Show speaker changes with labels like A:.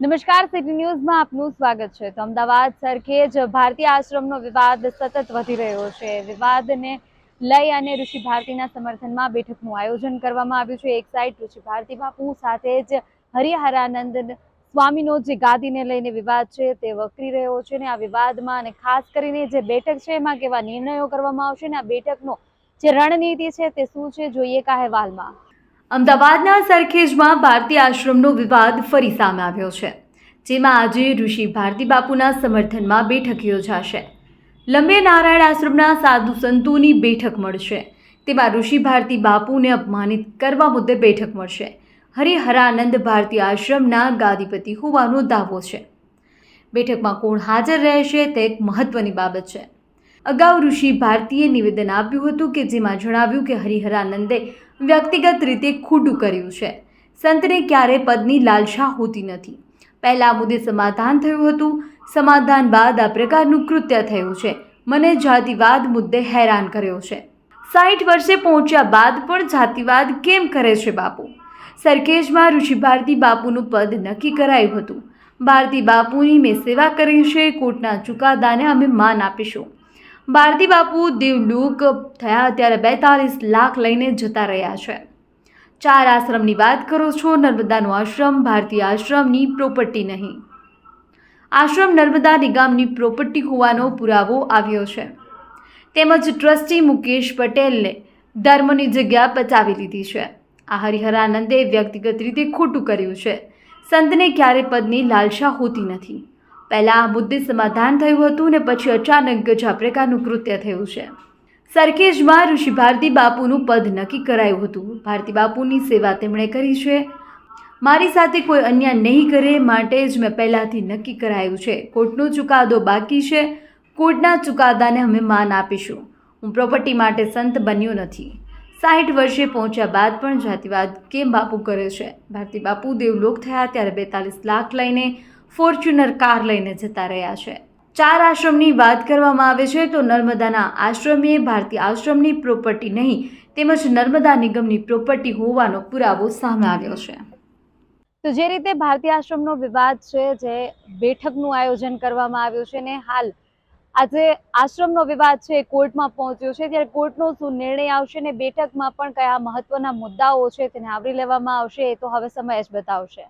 A: નમસ્કાર, સિટી ન્યૂઝમાં આપનું સ્વાગત છે. તો અમદાવાદ સરખેજ ભારતીય આશ્રમનો વિવાદ સતત વધી રહ્યો છે. વિવાદને લઈ અને ઋષિ ભારતીના સમર્થનમાં બેઠકનું આયોજન કરવામાં આવ્યું છે. એક સાઈડ ઋષિ ભારતી બાપુ સાથે જ હરિહરાનંદ સ્વામીનો જે ગાદીને લઈને વિવાદ છે તે વકરી રહ્યો છે ને આ વિવાદમાં અને ખાસ કરીને જે બેઠક છે એમાં કેવા નિર્ણયો કરવામાં આવશે ને આ બેઠકનો જે રણનીતિ છે તે શું છે, જોઈએ કા અહેવાલમાં? અમદાવાદના સરખેજમાં ભારતીય આશ્રમનો વિવાદ ફરી સામે આવ્યો છે, જેમાં આજે ઋષિ ભારતી બાપુના સમર્થનમાં બેઠક યોજાશે. લંબે નારાયણ આશ્રમના સાધુ સંતોની બેઠક મળશે. તેમાં ઋષિ ભારતી બાપુને અપમાનિત કરવા મુદ્દે બેઠક મળશે. હરિહરાનંદ ભારતી આશ્રમના ગાદીપતિ હોવાનો દાવો છે. બેઠકમાં કોણ હાજર રહેશે તે એક મહત્વની બાબત છે. અગાઉ ઋષિ ભારતીએ નિવેદન આપ્યું હતું કે જેમાં જણાવ્યું કે હરિહરાનંદે વ્યક્તિગત રીતે ખોટું કર્યું છે. સંતને ક્યારે પદની લાલસા હોતી નથી. પહેલાં મુદ્દે સમાધાન થયું હતું. સમાધાન બાદ આ પ્રકારનું કૃત્ય થયું છે. મને જાતિવાદ મુદ્દે હેરાન કર્યો છે. સાઠ વર્ષે પહોંચ્યા બાદ પણ જાતિવાદ કેમ કરે છે બાપુ? સરખેજમાં ઋષિ ભારતી બાપુનું પદ નક્કી કરાયું હતું. ભારતી બાપુની મેં સેવા કરી છે કોર્ટના ચુકાદાને અમે માન આપીશું. ભારતી બાપુ દેવલુક થયા ત્યારે બેતાલીસ લાખ લઈને જતા રહ્યા છે. ચાર આશ્રમની વાત કરો છો, નર્મદાનો આશ્રમ, ભારતીય આશ્રમની પ્રોપર્ટી નહીં. આશ્રમ નર્મદા નિગમની પ્રોપર્ટી હોવાનો પુરાવો આવ્યો છે. તેમજ ટ્રસ્ટી મુકેશ પટેલને ધર્મની જગ્યા પચાવી લીધી છે. આ હરિહરાનંદે વ્યક્તિગત રીતે ખોટું કર્યું છે. સંતને ક્યારે પદની લાલસા હોતી નથી. પહેલાં આ મુદ્દે સમાધાન થયું હતું ને પછી અચાનક જ આ પ્રકારનું કૃત્ય થયું છે. સરખેજમાં ઋષિ ભારતી બાપુનું પદ નક્કી કરાયું હતું. ભારતી બાપુની સેવા તેમણે કરી છે. મારી સાથે કોઈ અન્યાય નહીં કરે માટે જ મેં પહેલાંથી નક્કી કરાયું છે. કોર્ટનો ચુકાદો બાકી છે. કોર્ટના ચુકાદાને અમે માન આપીશું. હું પ્રોપર્ટી માટે સંત બન્યો નથી. સાઠ વર્ષે પહોંચ્યા બાદ પણ જાતિવાદ કેમ બાપુ કરે છે? ભારતી બાપુ દેવલોક થયા ત્યારે બેતાલીસ લાખ લઈને ફોર્ચ્યુનર કાર લઈને જતા રહ્યા છે. ચાર આશ્રમની વાત કરવામાં આવે છે તો નર્મદાના આશ્રમે ભારતીય આશ્રમની પ્રોપર્ટી નહીં, તેમજ નર્મદા નિગમની પ્રોપર્ટી હોવાનો પુરાવો સામે આવ્યો છે. તો જે રીતે ભારતીય આશ્રમનો વિવાદ છે, જે બેઠકનું આયોજન કરવામાં આવ્યું છે ને હાલ આજે આશ્રમનો વિવાદ છે એ કોર્ટમાં પહોંચ્યો છે. ત્યારે કોર્ટનો શું નિર્ણય આવશે ને બેઠકમાં પણ કયા મહત્વના મુદ્દાઓ છે તેને આવરી લેવામાં આવશે એ તો હવે સમય જ બતાવશે.